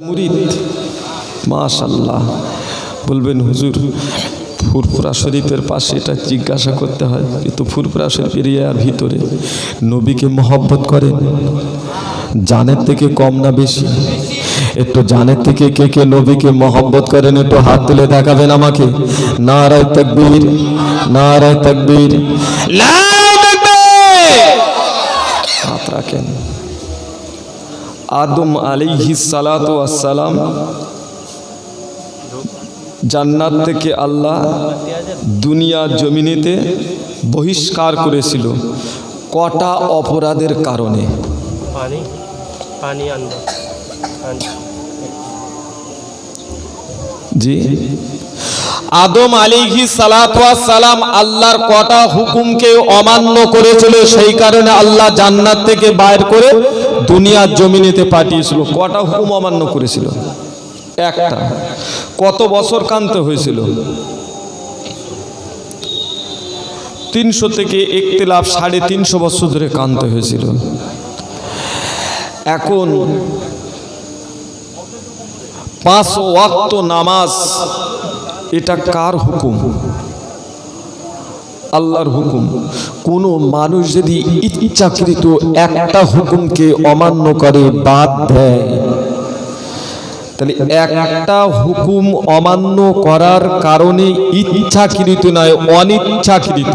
মুরিদ। মাশাল্লাহ বলবেন হুজুর ফুরফুরা শরীফের পাশে এটা জিজ্ঞাসা করতে হয় কিন্তু ফুরফুরা শরীফ এরিয়ার ভিতরে নবীকে মহব্বত করেন জানের থেকে কম না বেশি? একটু জানের থেকে কে কে নবীকে মহব্বত করেন একটু হাত তুলে দেখাবেন আমাকে। নারায় তকবীর। নারায় তাকবীর! হাত রাখেন। আদম সালাতু আসসালাম জান্নাত থেকে আল্লাহ দুনিয়া জমিনেতে বহিষ্কার করেছিল কটা অপরাধের কারণে? জি। আদম আলিহি সালাম আল্লাহর কটা হুকুমকে অমান্য করেছিল সেই কারণে আল্লাহ জান্নাত থেকে বাইর করে দুনিয়ার জমিনেতে পাঠিয়েছিল, কটা হুকুম অমান্য করেছিল? একটা। কত বছর কানতে হয়েছিল? তিনশো থেকে একতলাফ সাড়ে তিনশো বছর ধরে কানতে হয়েছিল। এখন পাঁচ ওয়াক্ত নামাজ, এটা কার হুকুম? আল্লাহর হুকুম। কোনো মানুষ যদি ইচ্ছাকৃত একটা হুকুমকে অমান্য করে, বাদ দেয়, তাহলে একটা হুকুম অমান্য করার কারণে ইচ্ছাকৃত নয়, অনিচ্ছাকৃত।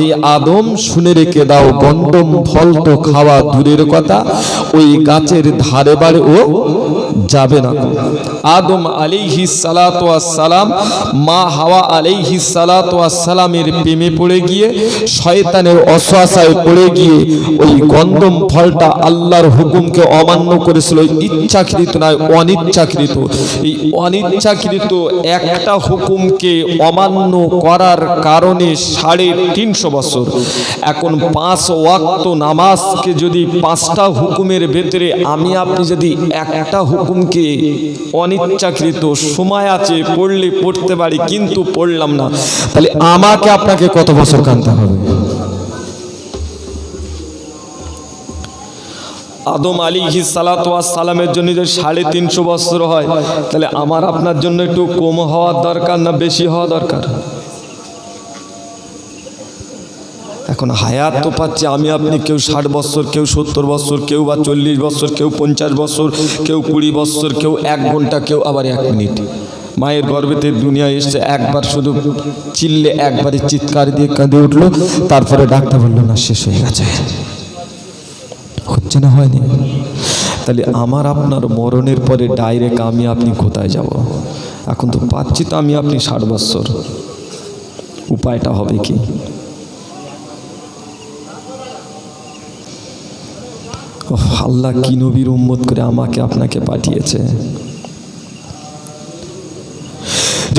এই আদম শুনে রেখে দাও গন্ধম ফল তো খাওয়া দূরের কথা, ওই গাছের ধারে বারে ও যাবে না। আদম সালাতু সালাম মা হাওয়া সালাতু সালামের প্রেমে পড়ে গিয়ে, শয়তানের অসহায় পড়ে গিয়ে, ওই গন্ধম ফলটা আল্লাহর হুকুমকে অমান্য করেছিল ইচ্ছাকৃত নয়, অনিচ্ছাকৃত। এই অনিচ্ছাকৃত একটা হুকুমকে অমান্য করার কারণে সাড়ে তিনশো বছর। এখন পাঁচ ওয়াক্ত নামাজকে যদি পাঁচটা হুকুমের ভেতরে আমি, আপনি যদি একটা হুকুমকে অনিচ্ছাকৃত সময় আছে, পড়লে পড়তে পারি, কিন্তু পড়লাম না। তাহলে আমাকে আপনাকে কত বছর কানতে হবে? আদম আলী সালামের জন্য যদি সাড়ে তিনশো বছর হয়, তাহলে আমার আপনার জন্য একটু কম হওয়ার দরকার না বেশি হওয়া দরকার? এখন হায়াত তো পাচ্ছে, আমি আপনি কেউ ষাট বছর, কেউ সত্তর বছর, কেউ বা চল্লিশ বছর, কেউ পঞ্চাশ বছর, কেউ কুড়ি বছর, কেউ এক ঘণ্টা, কেউ আবার এক মিনিট। মায়ের গর্ভেতে দুনিয়া এসছে, একবার শুধু চিল্লে, একবারে চিৎকার দিয়ে কাঁদে উঠল, তারপরে ডাক্তার বলল, না, শেষ হয়ে গেছে। হচ্ছে না, হয়নি। তাহলে আমার আপনার মরণের পরে ডাইরেক্ট আমি আপনি কোথায় যাব? এখন তো পাচ্ছি তো আমি আপনি ষাট বছর। উপায়টা হবে কি? আল্লাহ কি নবীর উম্মত করে আমাকে আপনাকে পাঠিয়েছে?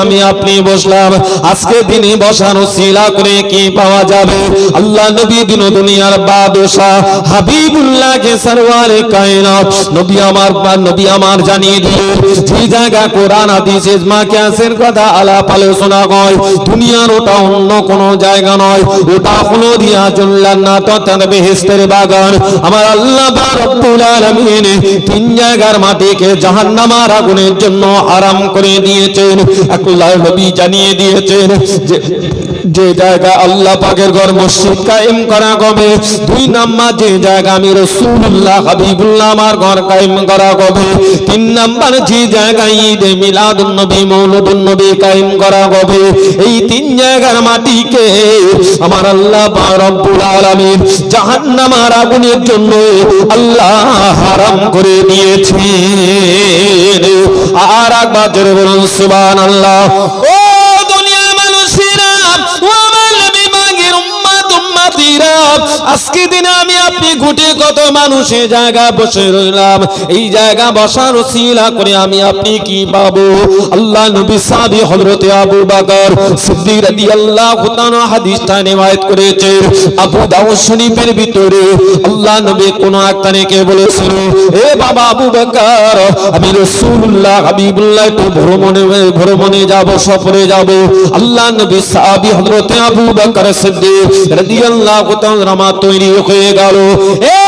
আমি আপনি বসলাম। আজকে দিনে বসানো শিলা করে কি পাওয়া যাবে? আল্লাহ নবী দিন দুনিয়ার সরওয়ারে নবী আমার বা নবী আমার জানিয়ে দিয়ে যে জায়গা কোরআন ওটা অন্য কোন জায়গা নয়। ওটা হলো দিয়া জান্নাত তার বেহেশতের বাগান। আমার আল্লাহ মাটিকে জাহান্নামার আগুনের জন্য আরাম করে দিয়েছেন। জানিয়ে দিয়েছেন যে জায়গা আল্লাহ পাকের ঘর মসজিদ কায়েম করা হবে দুই নাম্বার যে জায়গা আমি রসুল্লাহ হাবিবুল্লাহ আমার ঘর কায়েম করা হবে তিন নাম্বার যে জায়গায় ঈদে মিলাদুন নবী কায়েম করা হবে এই তিন জায়গার মাটিকে আমার আল্লাহ রব্বুল আলামিন জাহান্নামার আগুনের জন্য আল্লাহ হারাম করে দিয়েছে আর একবার জোরে বলুন, সুবহানাল্লাহ। ও ও আজকে দিনে আমি আপনি গুটে কত মানুষের জায়গা বসে রইলাম। এই জায়গা বসার ওসিলা করে আমি আপনি কি পাবো? আল্লাহ নবী সাহাবী হযরতে আবু সিদ্দিক হাদিসটা করেছে আবু শরীফের ভিতরে আল্লাহ নবী কোন এ বাবা আবু আমি হাবিবুল্লাহ একটু ভ্রমণে ভ্রমণে যাব, সফরে যাব। আল্লাহ নবী আবু সিদ্দিক তাআলা মা তৈরি হয়ে গেল। এ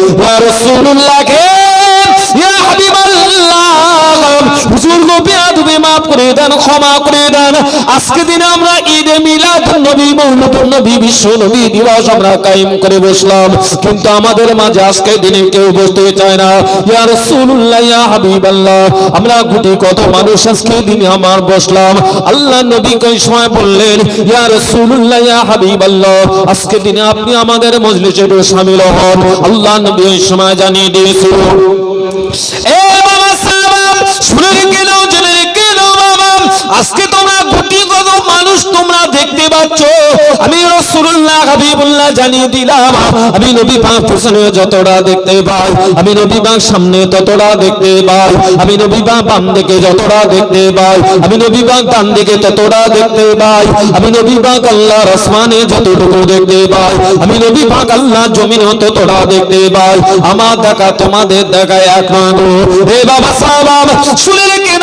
ইয়া আমরা গুটি কত মানুষ আজকে দিনে আমার বসলাম। আল্লাহ নবী কই সময় বললেন আজকে দিনে আপনি আমাদের মজলিসে শামিল হন। আল্লাহ নবী সময় জানিয়ে দিয়েছিল শুনে রেখে দাও জেনে রেখে দাও বাবা। আজকে তোমরা মানুষ তোমরা দেখতে পাচ্ছ। আমি রাসূলুল্লাহ হাবিবুল্লাহ জানিয়ে দিলাম, আমি নবী পাক পিছনে যতটা দেখতে পাই, আমি নবী পাক সামনে ততটা দেখতে পাই, আমি নবী পাক বাম দিকে যতটা দেখতে পাই, আমি নবী পাক ডান দিকে ততটা দেখতে পাই, আমি নবী পাক আল্লাহর আসমানে যতটুকু দেখতে পাই, আমি নবী পাক আল্লাহ জমিনে ততটা দেখতে পাই। আমার দেখা তোমাদের দেখা এক নয় হে বাবা সাহাব, শুনে রেখে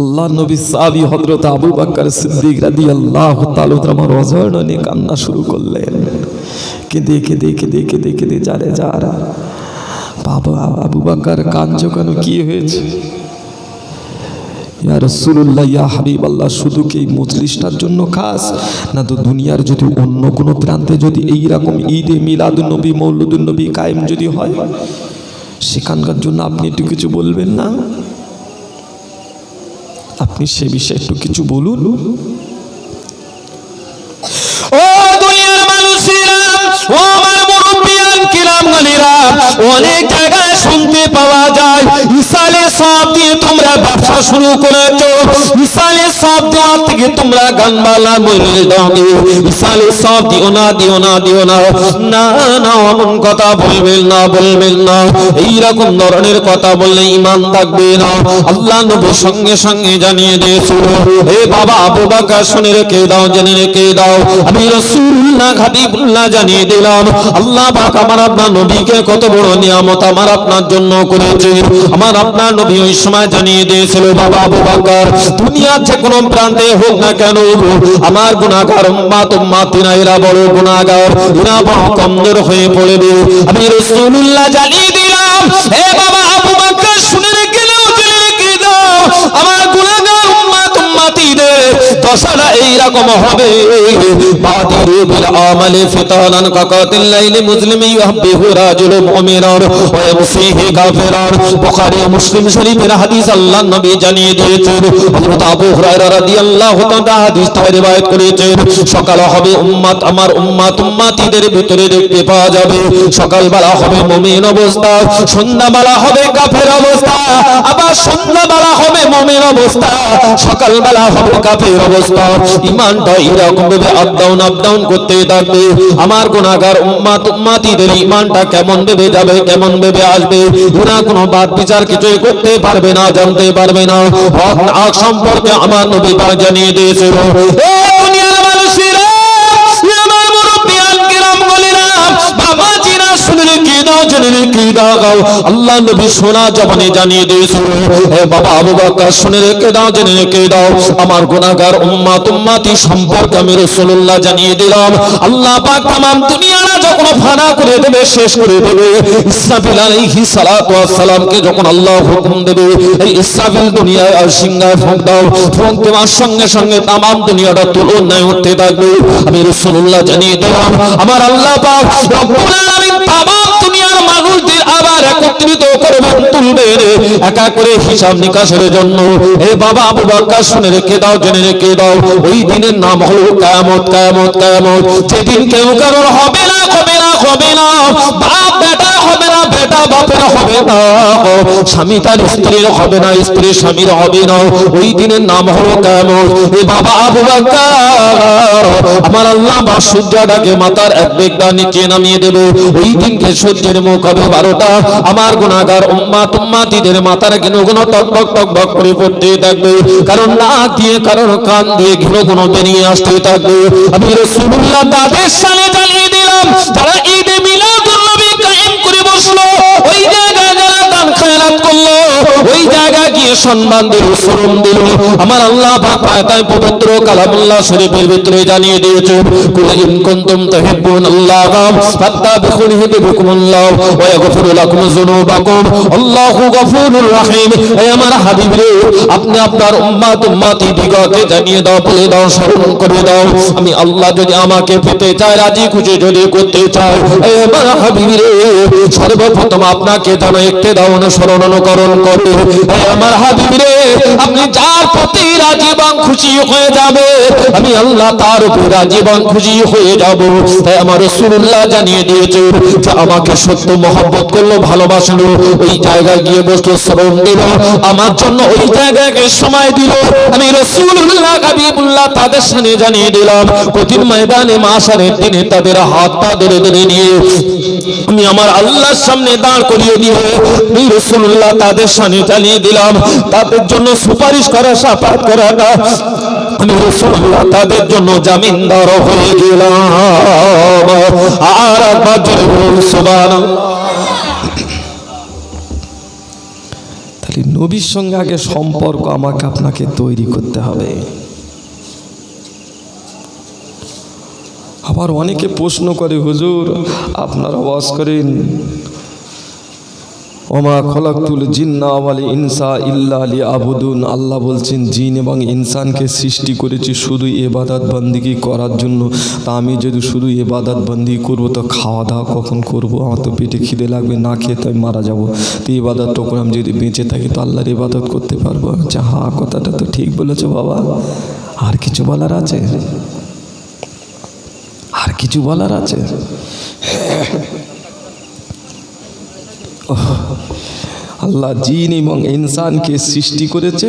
আল্লাহ নবী সাহাবী হযরত আবু বকর সিদ্দিক রাদিয়াল্লাহু তাআলা আমার অজরণে কান্না শুরু করলেন। কেঁদে কেঁদে কেঁদে কেঁদে কেঁদে যারে যারা। বাবা, আবু বকর কাঁদছো কেন? কি হয়েছে? ইয়া রাসূলুল্লাহ, ইয়া হাবিবাল্লাহ, শুধু কি এই মজলিসটার জন্য খাস? না তো দুনিয়ার যদি অন্য কোনো প্রান্তে যদি এই রকম ঈদে মিলাদুন নবী, মৌলুদুন নবী কায়েম যদি হয়, সেখানকার জন্য আপনি একটু কিছু বলবেন না? আপনি সে বিষয়ে একটু কিছু বলুন। ও ও অনেক জায়গায় শুনতে পাওয়া যায়। সব দিয়ে তোমরা ব্যবসা শুরু করেছ। ইসালে সব দেওয়া থেকে তোমরা গান বালা বলে দাও। ইসালে সব দিও না দিও না দিও না। না কথা বলবেন না বলবেন না। এইরকম ধরনের কথা বললে ইমান থাকবে না। আল্লাহ সঙ্গে সঙ্গে জানিয়ে দিয়েছিল, হে বাবা শুনে রেখে দাও, জেনে রেখে দাও। আমি হাবিবুল্লাহ জানিয়ে দিলাম, আল্লাহ পাক আমার আপনার নবীকে কত বড় নিয়ামত আমার আপনার জন্য করেছে। আমার আপনার নবী ওই সময় জানিয়ে দিয়েছিল, বাবা আবু দুনিয়ার যে কোনো প্রান্তে হোক না কেন, আমার গুনাহগার উম্মাত উম্মাতিনা, এরা বড় গুণাগার এরা বড় কমজোর হয়ে পড়বে আমি রাসূলুল্লাহ জানিয়ে দিলাম হে বাবা দশাটা এইরকম হবে। বাদিরু বিল আমালি ফিতানান লাইলি রাজুল ওয়া বুখারী মুসলিম শরীফের হাদিস নবী জানিয়ে দিয়েছেন। হযরত আবু হুরায়রা রাদিয়াল্লাহু তাআলা riwayat করেছেন। সকাল হবে উম্মত আমার উম্মত উম্মাতিদের ভিতরে দেখতে পাওয়া যাবে। সকালবেলা হবে মুমিন অবস্থা, সন্ধ্যাবেলা হবে কাফের অবস্থা, আবার সন্ধ্যাবেলা হবে মুমিন অবস্থা, সকালবেলা হবে কাফের অবস্থা ইমানটা এরকম ভাবে আপ ডাউন আপ ডাউন করতে থাকবে। আমার গুনাহগার উম্মাত, উম্মাতিদের ইমানটা কেমন ভেবে যাবে, কেমন ভেবে আসবে? ওরা কোনো বাদ বিচার কিছুই করতে পারবে না, জানতে পারবে না। হক না সম্পর্কে আমার নবী পাক জানিয়ে দিয়েছিল। আমার মুরব্বিয়ান কিরাম বলিরা বাবা জিরা শুনে রেখে দাও জেনে রেখে দাও আল্লাহ নবী সোনা জবানে জানিয়ে দিয়েছিল হে বাবা আবু বকর শুনে রেখে দাও জেনে রেখে দাও আমার গুনাহগার উম্মাত উম্মাতি সম্পর্কে আমি রাসূলুল্লাহ জানিয়ে দিলাম আল্লাহ পাক तमाम দুনিয়াটা যখন ফানা করে দেবে শেষ করে দেবে ইসরাফিল আলাইহিস সালাতু ওয়াস সালামকে যখন আল্লাহ হুকুম দেবে এই ইসরাফিল দুনিয়ায় আর সিংহায় ফোঁক দাও ফোঁক দেওয়ার সঙ্গে সঙ্গে তামাম দুনিয়াটা তুলনায় উঠতে থাকবে আমি রাসূলুল্লাহ জানিয়ে দিলাম আমার আল্লাহ পাক রব্বুল আলামিন তামাম দুনিয়ার মানুষদের আবার একত্রিত করবেন তুলবেন একা করে হিসাব নিকাশের জন্য। এ বাবা আবু বকর, শুনে রেখে দাও, জেনে রেখে দাও। ওই দিনের নাম হলো কায়ামত কায়ামত কায়ামত। যেদিন কেউ কারোর হবে না না না। না না। স্বামী তার স্ত্রীর হবে না, স্ত্রী স্বামীর হবে না। ওই দিনের নাম হলো কিয়ামত এ বাবা আবু আমার আল্লাহ বা সূর্যটাকে মাথার এক বেগটা নিচে নামিয়ে দেবে। ওই দিনকে সূর্যের মুখ হবে বারোটা। আমার গুণাগার উম্মা তুম্মাতিদের মাথার ঘন ঘন টক টক টক টক করে পড়তে থাকবে। কারণ নাক দিয়ে, কারণ কান দিয়ে ঘন ঘন বেরিয়ে আসতে থাকবে। আমি রসুল্লাহ তাদের সালে জ্বালিয়ে দিলাম। যারা ঈদে মিলাদুল নবী কায়েম করে বসল ওই জায়গায় যারা দান খয়রাত করল ওই জায়গায় গিয়ে সম্মান দিল, শ্রম দিল। আমার আল্লাহ পবিত্র কালামুল্লাহ শরীফের ভিতরে জানিয়ে দিয়েছে জানিয়ে দাও, বলে দাও, স্মরণ করে দাও। আমি আল্লাহ যদি আমাকে পেতে চাই রাজি খুশি যদি করতে চাই আমার হাবিব রে সর্বপ্রথম আপনাকে যেন একটি দাও অনুসরণ, অনুকরণ করে। আমার আপনি যার প্রতি খুশি হয়ে যাবে, আমি আল্লাহ তার খুশি হয়ে যাব। তাই আমার রাসূলুল্লাহ জানিয়ে দিয়েছে যে আমাকে সত্য মহব্বত করল, ভালোবাসলো, ওই জায়গায় গিয়ে বসল শ্রম দিল, আমার জন্য ওই জায়গাকে সময় দিল। আমি হাবিবুল্লাহ তাদের সামনে জানিয়ে দিলাম কঠিন ময়দানে মাসারের দিনে তাদের হাত পা ধরে ধরে নিয়ে আমি আমার আল্লাহর সামনে দাঁড় করিয়ে দিয়ে আমি রাসূলুল্লাহ তাদের সামনে জানিয়ে দিলাম তাদের জন্য সুপারিশ করা, সাফাত করাটা আমি রাসূলুল্লাহ তাদের জন্য জামিনদার হয়ে গেলাম। আর একবার জোরে বলুন তাহলে নবীর সঙ্গে আগে সম্পর্ক আমাকে আপনাকে তৈরি করতে হবে। আবার অনেকে প্রশ্ন করে, হুজুর, আপনার আওয়াজ করেন ওমা খলাকুল জিন্না ওয়াল ইনসা ইল্লা আলি আবুদুন আল্লাহ বলছেন, জিন এবং ইনসানকে সৃষ্টি করেছি শুধু এবাদাত বন্দিগি করার জন্য। তা আমি যদি শুধু এবাদাত বন্দি করব, তো খাওয়া দাওয়া কখন করব? আমার তো পেটে খিদে লাগবে, না খেয়ে তো আমি মারা যাব। তো এবাদতটা করে আমি যদি বেঁচে থাকি, তো আল্লাহর ইবাদত করতে পারব? আচ্ছা হা, কথাটা তো ঠিক বলেছ বাবা। আর কিছু বলার আছে? আর কিছু বলার আছে? আল্লাহ জিন এবং ইনসানকে সৃষ্টি করেছে।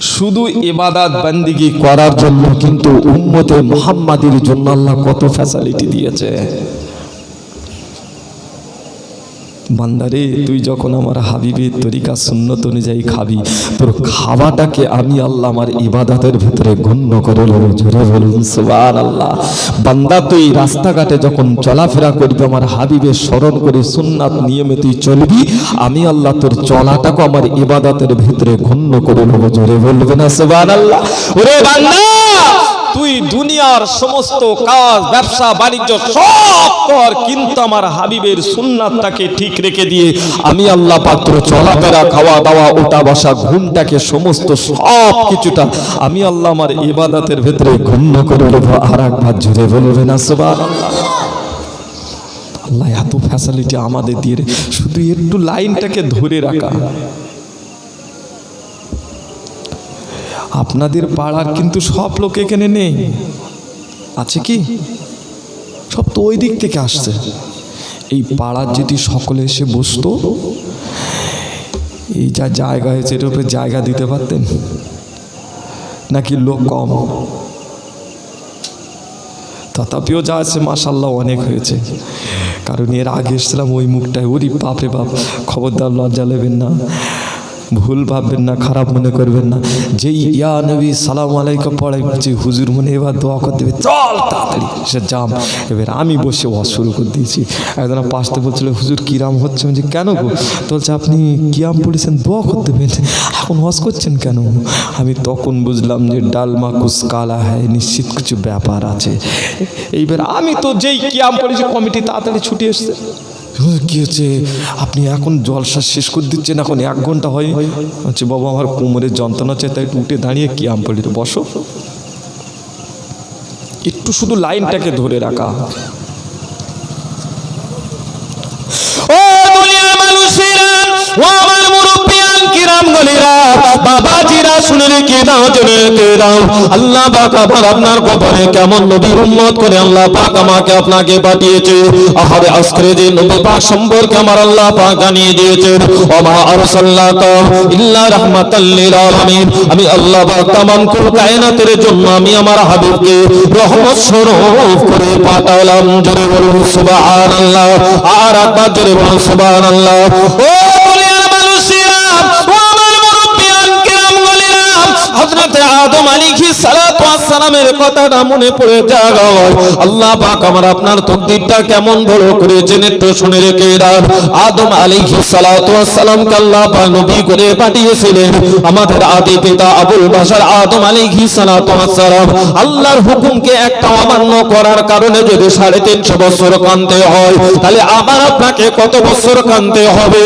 শুধু এবাদাত বান্দিগি করার জন্য কিন্তু উম্মতে মোহাম্মাদির জন্য আল্লাহ কত ফ্যাসিলিটি দিয়েছে। বান্দারে, তুই যখন আমার হাবিবের তরিকা সুন্নত অনুযায়ী খাবি, তোর খাওয়াটাকে আমি আল্লাহ আমার ইবাদতের ভিতরে গণ্য করে নেব। জোরে বলুন সুবান আল্লাহ বান্দা, তুই রাস্তাঘাটে যখন চলাফেরা করবি, আমার হাবিবের স্মরণ করে সুন্নাত নিয়মে তুই চলবি, আমি আল্লাহ তোর চলাটাকে আমার ইবাদতের ভিতরে গণ্য করে নেব। জোরে বলবে না সুবান আল্লাহ ওরে বান্দা! তুই দুনিয়ার সমস্ত কাজ, ব্যবসা, বাণিজ্য সব কর কিন্তু আমার হাবিবের সুন্নাতটাকে ঠিক রেখে দিয়ে আমি আল্লাহ পাত্র চলাফেরা খাওয়া দাওয়া ওটা বসা ঘুমটাকে সমস্ত সব কিছুটা আমি আল্লাহ আমার ইবাদতের ভেতরে গণ্য করে নেব আর একবার জুড়ে বলবে না সুবান আল্লাহ এত ফ্যাসিলিটি আমাদের দিয়ে শুধু একটু লাইনটাকে ধরে রাখা। আপনাদের পাড়ার কিন্তু সব লোক এখানে নেই। আছে কি? সব তো ওই দিক থেকে আসছে। এই পাড়ার যদি সকলে এসে বসতো, এই যা জায়গা হয়েছে এর উপরে জায়গা দিতে পারতেন? নাকি লোক কম? তথাপিও যা আছে মাসাল্লাহ অনেক হয়েছে। কারণ এর আগে এসেছিলাম ওই মুখটায়। ওরি বাপরে বাপ, খবরদার লজ্জা নেবেন না। ভুল ভাববেন না, খারাপ মনে করবেন না। যেই ইয়া নবী, সালাম আলাইকুম পড়াই যে হুজুর মনে এবার দোয়া করতে হবে। চল তাড়াতাড়ি, সে জাম। এবার আমি বসে ওয়াজ শুরু করে দিয়েছি। একজন পাশতে বলছিল, হুজুর কিরাম হচ্ছে? যে কেন গো? তো বলছে, আপনি কিয়াম পড়েছেন, দোয়া করতে দেবেন এখন ওয়াজ করছেন কেন? আমি তখন বুঝলাম যে ডালমা কুস কালা হয় নিশ্চিত কিছু ব্যাপার আছে। এইবার আমি তো যেই কিয়াম পড়েছি, কমিটি তাড়াতাড়ি ছুটি এসছে। কি হচ্ছে? আপনি এখন জলসা শেষ করে দিচ্ছেন, এখন এক ঘণ্টা হয়। হচ্ছে বাবা, আমার কোমরের যন্ত্রণা হচ্ছে, তাই একটু উঠে দাঁড়িয়ে কি আম পড়ি বসো। একটু শুধু লাইনটাকে ধরে রাখা। ও দুনিয়ার মানুষেরা কিরাম গলিরা, বাবাজিরা শুনে রেখে দাও, জেনে দাও। আল্লাহ পাক আবার আপনার কবরে কেমন নবী উম্মত করে আল্লাহ পাক আমাকে আপনাকে পাঠিয়েছে। আহারে আজকের যে নবী পাক সম্পর্কে আমার আল্লাহ পাক জানিয়ে দিয়েছেন। ওমা আরসালনাকা ইল্লা রাহমাতাল লিল আলামিন। আমি আল্লাহ পাক তামাম কুল কায়নাতের জন্য আমি আমার হাবিবকে রহমত স্বরূপ করে পাঠালাম। জোরে বলুন সুবহানাল্লাহ। আর একবার জোরে বলুন সুবহানাল্লাহ। ও আদম আলাইহিস সালাতু ওয়াস সালামের কথাটা মনে পড়ে যাগো আল্লাহ পাক আমার আপনার তকদিরটা কেমন বড় করেছেন একটু শুনে রেখে দাও। আদম আলাইহিস সালাতু আল্লাহ পাক নবী করে পাঠিয়েছিলেন। আমাদের আদি পিতা আবুল বাশার আদম আলাইহিস সালাতু সালাম আল্লাহর হুকুমকে একটা অমান্য করার কারণে যদি সাড়ে তিনশো বছর কানতে হয়, তাহলে আমার আপনাকে কত বছর কানতে হবে?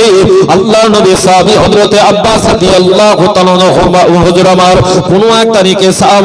আল্লাহ নবী সাহাবী হযরতে আব্বাস রাদিয়াল্লাহু তাআলা হুজুর আমার কোন এক তারিখে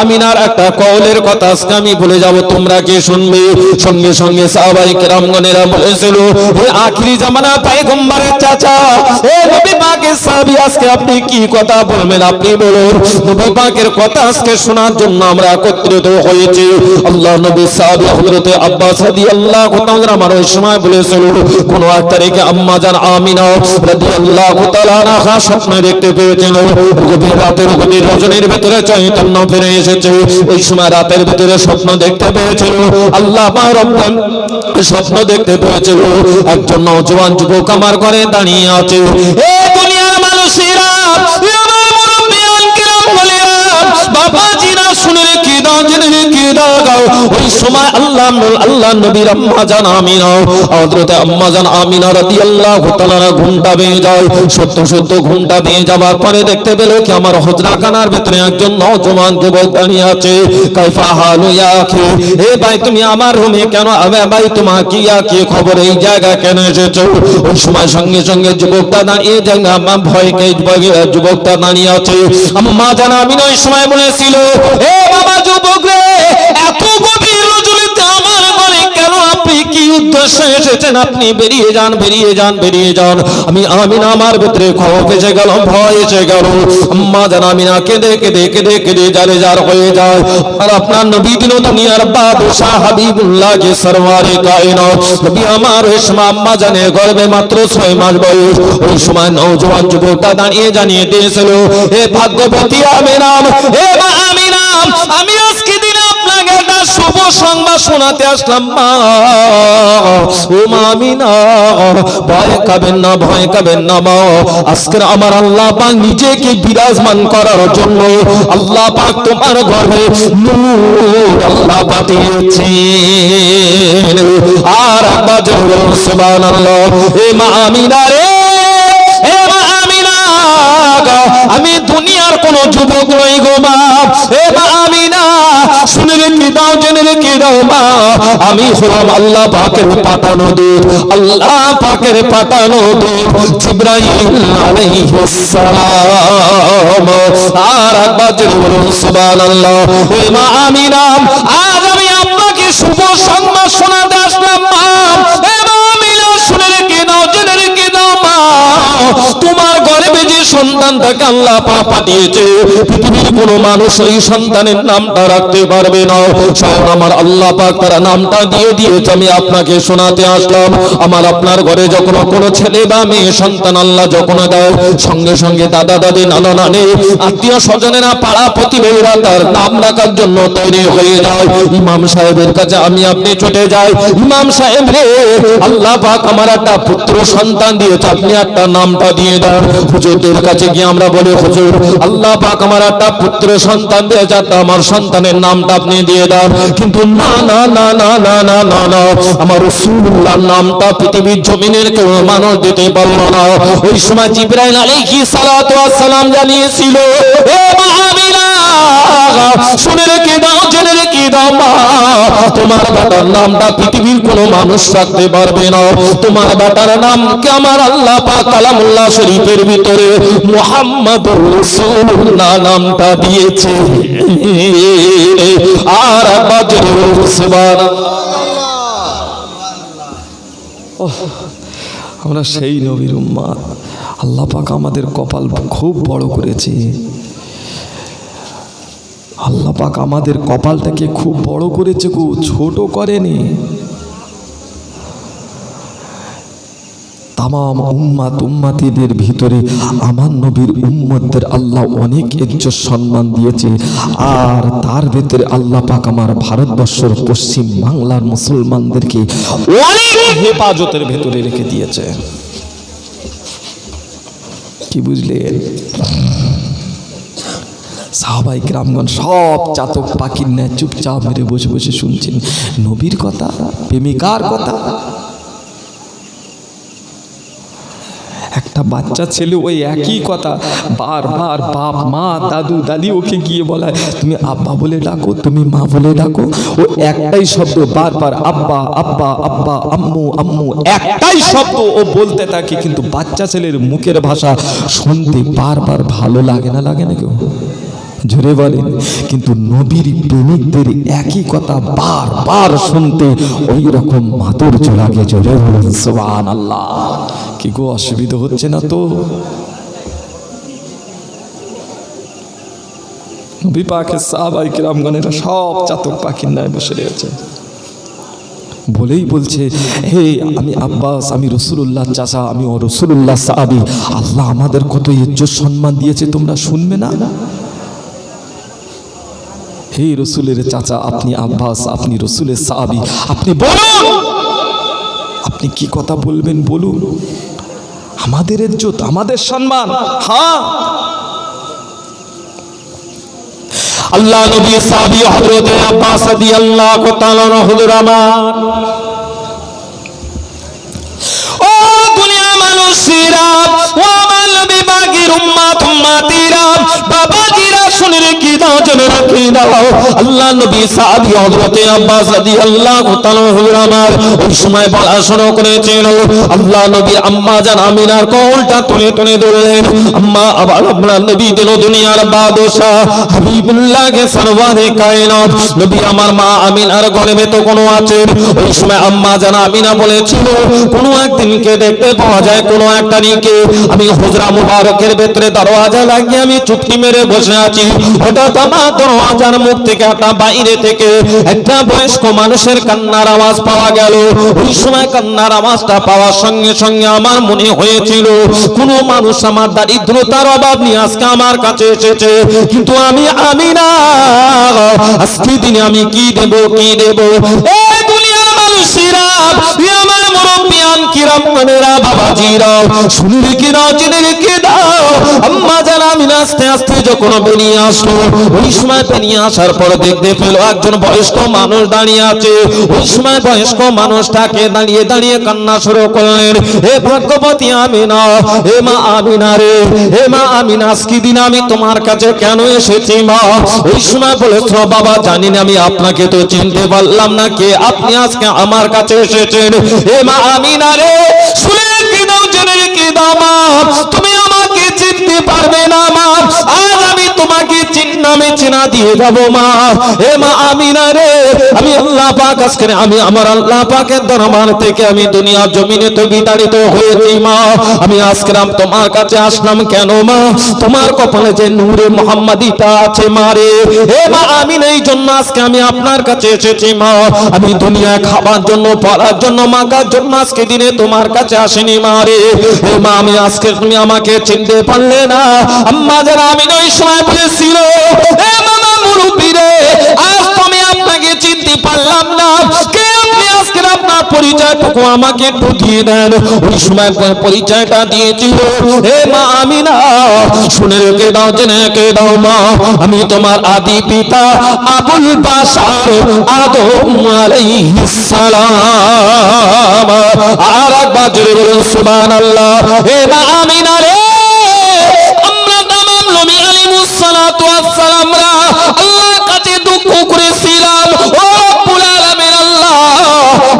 আমি একটা কওলের কথা আমি বলে যাব, তোমরা কি শুনবে? সঙ্গে সঙ্গে বলেছিল আখিরি জামানা চাচা, হে নবী সাহাবী, আজকে আপনি কি কথা বলবেন? আপনি বলুন, নবী পাকের কথা আজকে শোনার জন্য আমরা একত্রিত হয়েছি। আল্লাহ নবী স্বপ্নে দেখতে পেয়েছিল। একজন নওজোয়ান যুবক আমার ঘরে দাঁড়িয়ে আছে। এ দুনিয়ার শুনে রেখে দাও আমার রুমে কেন ভাই? তোমার কি কি খবর? এই জায়গা কেন এসেছ? ওই সময় সঙ্গে সঙ্গে যুবকটা দাঁড়িয়ে যায়। ভয়কে যুবকটা দাঁড়িয়ে আছে। আম্মা জান আমিনা ওই সময় বলেছিল, এ বাবা এত গভীর রজনীতে আমার ঘরে কেন আপনি কি উদ্দেশ্যে এসেছেন? আপনি বেরিয়ে যান বেরিয়ে যান বেরিয়ে যান। আমি আমিনা আমার ভিতরে খবর এসে গেল, ভয় এসে গেল। আম্মা জান আমিনা কেঁদে কেঁদে কেঁদে কেঁদে যারে যার হয়ে যায়। আর আপনার নবী দিন দুনিয়ার বাদশাহ হাবিবুল্লাহ কে সরওয়ারে কায়নাত। নবী আমার সময় আম্মা জানে গর্ভে মাত্র ছয় মাস বয়স। ওই সময় নওজোয়ান যুবকটা দাঁড়িয়ে জানিয়ে দিয়েছিল হে ভাগ্যবতী আমিনাম হে মা আমি আজকে শুভ সংবাদ শোনাতে আসলাম, মা। ও মা আমিনা, ভয় না ভয় না, মা। আমার আল্লাহ নিজেকে বিরাজমান করার জন্য আল্লাহ তোমার ঘরে আল্লাহ আর আব্বা রে মা আমি দুনিয়ার কোন যুবক নই গো, মা আমিনা শুনে রেখে দাও জেনে রেখে আমি হলাম আল্লাহ পাকের পাঠানো দূত। আল্লাহ পাকের পাঠানো দূত জিব্রাইল আর একবার আজ আমি আপনাকে শুভ সংবাদ শোনাতে সন্তানটাকে আল্লাহ পাক পাঠিয়েছে। পৃথিবীর কোনো মানুষ এই সন্তানের নামটা রাখতে পারবে না। স্বয়ং আমার আল্লাহ পাক তারা নামটা দিয়ে দিয়েছে, আমি আপনাকে শোনাতে আসলাম। আমার আপনার ঘরে যখন কোনো ছেলে বা মেয়ে সন্তান আল্লাহ যখন দেয়, সঙ্গে সঙ্গে দাদা, দাদি, নানা, নানি, আত্মীয় স্বজনেরা, পাড়া প্রতিবেশীরা তার নাম রাখার জন্য তৈরি হয়ে যায়। ইমাম সাহেবের কাছে আমি আপনি ছুটে যাই। ইমাম সাহেব রে, আল্লাহ পাক আমার একটা পুত্র সন্তান দিয়েছে, আপনি একটা নামটা দিয়ে দেন। হুজুরদের কাছে গিয়ে আমরা বলি, হুজুর, আল্লাহ পাক আমার একটা পুত্র সন্তান দিয়েছে একটা আমার সন্তানের নামটা আপনি দিয়ে দেন কিন্তু না না না না না না না না, আমার রসুল্লাহর নামটা পৃথিবীর জমিনের কেউ মানুষ দিতে পারল না। ওই সময় জিব্রাইল আলাইহিস সালাতু সালাম জানিয়েছিল ও মাহাবিলা, শুনে রেখে দাও, জেনে রেখে দাও মা, তোমার বেটার নামটা পৃথিবীর কোনো মানুষ রাখতে পারবে না। তোমার বেটার নাম কে আমার আল্লাহ পাক কালামুল্লাহ শরীফের ভিতরে মুহাম্মাদুর রাসূলুল্লাহ নামটা দিয়েছে। আর আমরা সেই নবীর উম্মা আল্লাহ পাক আমাদের কপাল খুব বড় করেছে। আল্লাহ পাক আমাদের কপালটাকে খুব বড় করেছে গো, ছোট করেনি। তামাম উম্মাত উম্মাতিদের ভিতরে আমার নবীর উম্মতদের আল্লাহ অনেক ইজ্জত সম্মান দিয়েছে। আর তার ভিতরে আল্লাহ পাক আমার ভারতবর্ষের পশ্চিম বাংলার মুসলমানদেরকে অনেক হেফাজতের ভেতরে রেখে দিয়েছে। কি বুঝলেন? সাহাবাই গ্রামগণ সব চাতক পাখির ন্যায় চুপচাপ মেরে বসে বসে শুনছেন। নবীর কথা, প্রেমিকার কথা একটা বাচ্চা ছেলে, ওই একই কথা। বারবার বাপ, মা, দাদু, দাদি ওকে গিয়ে বলায়, তুমি আব্বা বলে ডাকো, তুমি মা বলে ডাকো। ও একটাই শব্দ বারবার, আব্বা আব্বা আব্বা, আম্মু আম্মু। একটাই শব্দ ও বলতে থাকে, কিন্তু বাচ্চা ছেলের মুখের ভাষা শুনতে বারবার ভালো লাগে না লাগে না কেউ? জোরে বলেন, কিন্তু নবীর প্রেমিকদের একই কথা বারবার শুনতে ওই রকম মাধুর্য লাগে জোরে বলেন সোবান আল্লাহ কি গো, অসুবিধা হচ্ছে না তো? নবী পাখের সাহাবাই কিরামগণেরা সব চাতক পাখির ন্যায় বসে রয়েছে। বলেই বলছে, হে আমি আব্বাস, আমি রসুল্লাহ চাচা, আমি ও রসুল্লাহ সাহাবি, আল্লাহ আমাদের কত ইজ্জত সম্মান দিয়েছে, তোমরা শুনবে না? হে রসুলের চাচা, আপনি আব্বাস, আপনি রসুলের সাহাবি, আপনি বলুন আপনি কি কথা বলবেন বলুন? আমাদের ইজ্জত, আমাদের সম্মান হ্যাঁ? আল্লাহ নবী সাহাবী হযরত আব্বাস রাদিয়াল্লাহু তাআলা হুজুর আমার। ও দুনিয়া মানুষেরা, ও উম্মাত বাবাজিরা, শুনে রেখে দাও, জেনে দাও। আল্লাহ নবী হযরত আব্বাস তাআলা ওই সময় বলা করেছিল। আল্লাহ আম্মা জান আমিনার তুলে তুলে ধরলেন। আম্মা, আবার নবী দিল দুনিয়ার হাবিবুল্লাহকে সরওয়ারে কায়নাত। নবী আমার মা আমিনার তো কোনো আছেন? ওই সময় আম্মা জান আমিনা বলেছিল, কোনো একদিনকে দেখতে পাওয়া যায় কোনো একটা নিকে আমি হুজরা মুবারকের ভেতরে দরওয়াজা লাগিয়ে আমি চুপটি মেরে বসে আছি। হঠাৎ আমার দরওয়াজার মুখ থেকে একটা বাইরে থেকে একটা বয়স্ক মানুষের কান্নার আওয়াজ পাওয়া গেল। ওই সময় কান্নার আওয়াজটা পাওয়ার সঙ্গে সঙ্গে আমার মনে হয়েছিল, কোন মানুষ আমার দারিদ্রতার অভাব নিয়ে আজকে আমার কাছে এসেছে। কিন্তু আমি আমি না। আজকে দিনে আমি কি দেব কি দেব? এই দুনিয়ার মানুষেরা আমার কিরাম মানেরা বাবাজিরা শুনলে কিনা চিনলে কিনা আম্মা জানা যখন বেরিয়ে আসলো ওই সময় বেরিয়ে আসার পর দেখতে পেল একজন বয়স্ক মানুষ দাঁড়িয়ে আছে। ওই সময় বয়স্ক মানুষটাকে দাঁড়িয়ে দাঁড়িয়ে কান্না শুরু করলেন, হে ভাগ্যবতী আমিনা, হে মা আমিনা রে, হে মা আমিনা, আজকে দিন আমি তোমার কাছে কেন এসেছি মা? ওই সময় বলেছ বাবা, জানি না আমি আপনাকে তো চিনতে পারলাম না কে, আপনি আজকে আমার কাছে এসেছেন। হে মা আমিনা রে, শুনে রেখে দাও, জেনে রেখে দাও মা? তুমি চিনতে পারবে না মা আজ আমি চিন্নামে চেনা দিয়ে যাব মা। এ মা আমিনা রে, আমি আল্লাহ পাক, আজকে আমি আমার আল্লাহ পাকের দরবার থেকে আমি দুনিয়া জমিনে তো বিতাড়িত হয়েছি মা। আমি আজকে আম তোমার কাছে আসলাম কেন মা? তোমার কপালে যে নূরে মোহাম্মদিটা আছে মা রে। এ মা আমি এই জন্য আজকে আমি আপনার কাছে এসেছি মা। আমি দুনিয়ায় খাবার জন্য, পড়ার জন্য, মাগার জন্য আজকে দিনে তোমার কাছে আসেনি মা রে। এ মা, আমি আজকে তুমি আমাকে চিনতে পারলে না। আম্মা যারা আমি ওই সময় বলেছিল আপনাকে চিনতে পারলাম না। আমাকে একটু দিয়ে দেন। ওই সময় পরিচয়টা দিয়েছিল। হে মা আমি না শুনে রেখে দাও, জেনে রেখে দাও মা, আমি তোমার আদি পিতা আবুল বাসার আদম সালাম। আর একবার জোরে বলুন সুবহানাল্লাহ। হে মা আমি না রে, আমরা তামাম সালামরা আল্লাহর কাছে দুঃখ করেছিলাম। ও রব্বুল আলামিন, আল্লাহ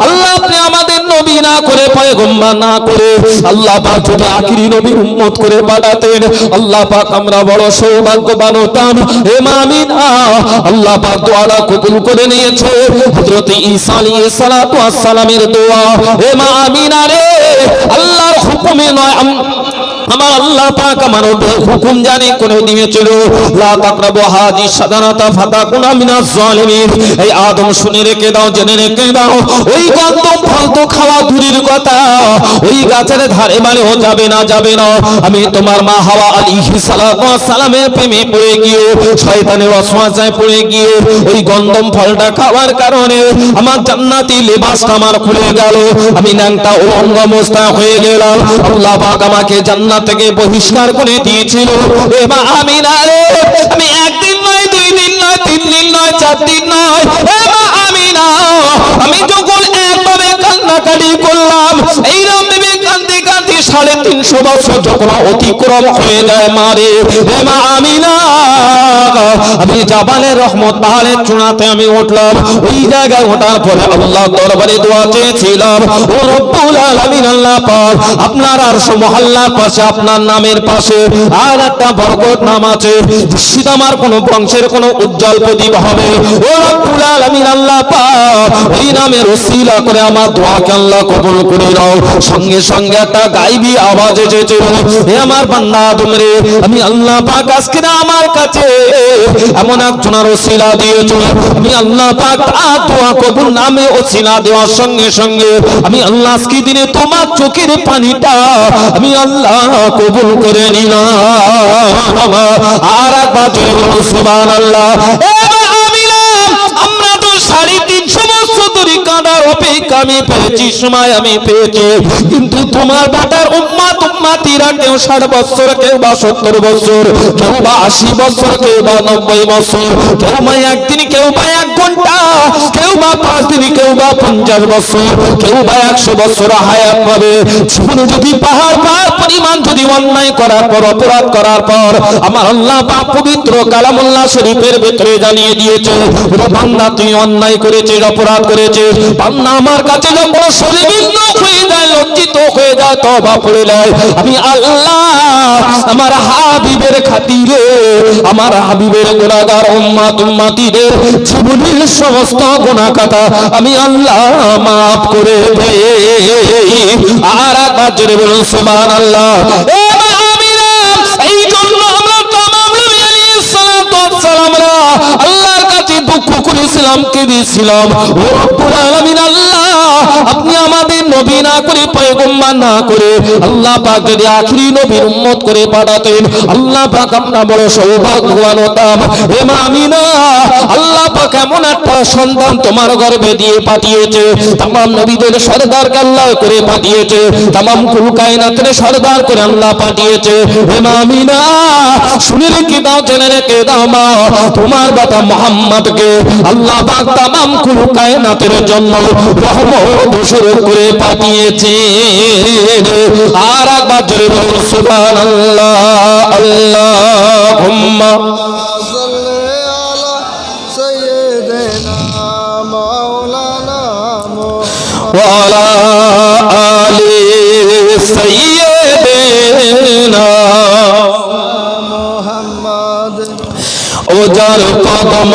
আল্লাহ আপনি আমাদের নবী না করে পয়গম্বর না করে আল্লাহ পাক যদি আখিরি নবী উম্মত করে পাঠাতেন, আল্লাহ পাক আমরা বড় সৌভাগ্যবান হতাম। হে মামিনা আল্লাহ পাক দোয়াটা কবুল করে নিয়েছে। হযরত ঈসা আলাইহিস সালাতু ওয়াস সালামের দোয়া। হে মা আমিনা রে আল্লাহর হুকুমে নয় আমার আল্লাহ পাক আমার হুকুম জানি করে দিয়েছিল লা তাকরাবু হাদি সাদানাতা ফাতাকুনা মিনাজ জালিমিন। এই আদম শুনে রেখে দাও, জেনে রেখে দাও। ওই গন্ধম ফল তো খাওয়া দূরের কথা। ওই গাছের ধারে মারেও যাবে না যাবে না। আমি তোমার মা হাওয়া আলাইহিস সালাতু ওয়াস সালামের প্রেমে পড়ে গিয়ে, শয়তানের ওয়াসওয়াসায় পড়ে গিয়ে, ওই গন্ধম ফলটা খাওয়ার কারণে আমার জান্নাতি লেবাসটা আমার খুলে গেল। আমি ন্যাংটা উলঙ্গ অবস্থা হয়ে গেলাম। আল্লাহ পাক আমাকে জান্নাত থেকে বহিষ্কার করে দিয়েছিল। এবার আমি না রে, আমি একদিন নয়, দুই দিন নয়, তিন দিন নয়, চার দিন নয়। এবার আমি না, আমি যখন একভাবে কান্নাকাটি করলাম, এইরকম ভেবে কান্দি কান্দি সাড়ে তিনশো বছর যখন অতিক্রম হয়ে যায় মারে এবার আমি না জাবালের রহমত পাহাড়ের চূড়াতে আমি উঠলাম। ওই জায়গায় ওঠার পরে আল্লাহ দরবারে দোয়া চেয়েছিলাম, ও রব্বুল আলামিন, আল্লাহ পাক, আপনার আর মহল্লার পাশে, আপনার নামের পাশে আর একটা বরকত নাম আছে। আমার বংশের উজ্জ্বল প্রদীপ হবে। ও রব্বুল আলামিন, আল্লাহ পাক নামের ওসিলা করে আমার আল্লাহ কবুল করে সঙ্গে সঙ্গে একটা গাইবি আওয়াজ এসেছিল হে আমার বান্দা, তোমরে, আমি আল্লাহ পাক, আজকে আমার কাছে এমন আল্লাহ দেওয়ার সঙ্গে সঙ্গে আমি আল্লাহ আজকে দিনে তোমার চোখের পানিটা আমি আল্লাহ কবুল করে নিলাম। আর একবার সুবহানাল্লাহ এবার আমি না, আমরা তো সাড়ে তিনশো বছর ধরে কাঁদার অপেক্ষা আমি পেয়েছি, সময় আমি পেয়েছি। কিন্তু তোমার বাটার উম্মাত উম্মাতিরা কেউ ষাট বছর, কেউ বা সত্তর বছর, কেউ বা আশি বছর, কেউ বা নব্বই বছর, কেউ বা একদিন, কেউ বা এক ঘণ্টা, কেউ বা পাঁচ দিন, কেউ বা পঞ্চাশ বছর, কেউ বা একশো বছর হায়াত পাবে। জীবনে যদি পাহাড় পাহাড় পরিমাণ যদি অন্যায় করার পর, অপরাধ করার পর, আমার আল্লাহ বা পবিত্র কালামুল্লাহ শরীফের ভেতরে জানিয়ে দিয়েছে বান্দা, তুই অন্যায় করেছিস, অপরাধ করেছিস বান্দা আমার কাছে যখন শরীরিন্ন হয়ে যায়, লজ্জিত হয়ে যায় তবা পড়ে যায় আমি আল্লাহ, আমার হাবিবের খাতিরে, আমার হাবিবের উম্মাত উম্মাতিদের জীবনের সমস্ত গুণা কথা আমি আল্লাহ মাফ করে দেই। আর একবার জোরে বলুন, সুবহানাল্লাহ। এ কাছে ইসলামকে দিয়েছিলাম। ও আলামিন আপনি আমাদের নবী না পয়গম্বর না করে, আল্লাহ পাক যদি আখরি নবীর উম্মত করে পাঠাতেন, আল্লাহ পাক আমরা বড় সৌভাগ্যবান হতাম হে মা আমিনা আল্লাহ পাক এমন একটা সন্তান তোমার গর্ভে দিয়ে পাঠিয়েছে, তামাম নবীদের সরদারকে আল্লাহ করে পাঠিয়েছে, তামাম কুল কায়নাতের সরদার করে আল্লাহ পাঠিয়েছে। হে মা আমিনা শুনে রেখে দাও, জেনে রেখে দাও মা, তোমার বাবা মোহাম্মদকে আল্লাহ পাক তামাম কুল কায়নাতের জন্য রহমত শুরু করে পাঠিয়েছে। আর একবার জোরে বলুন সুবহানাল্লাহ আল্লাহুম্মা صل على سيدنا مولانا محمد وعلى آل سيدنا محمد ও যার কদম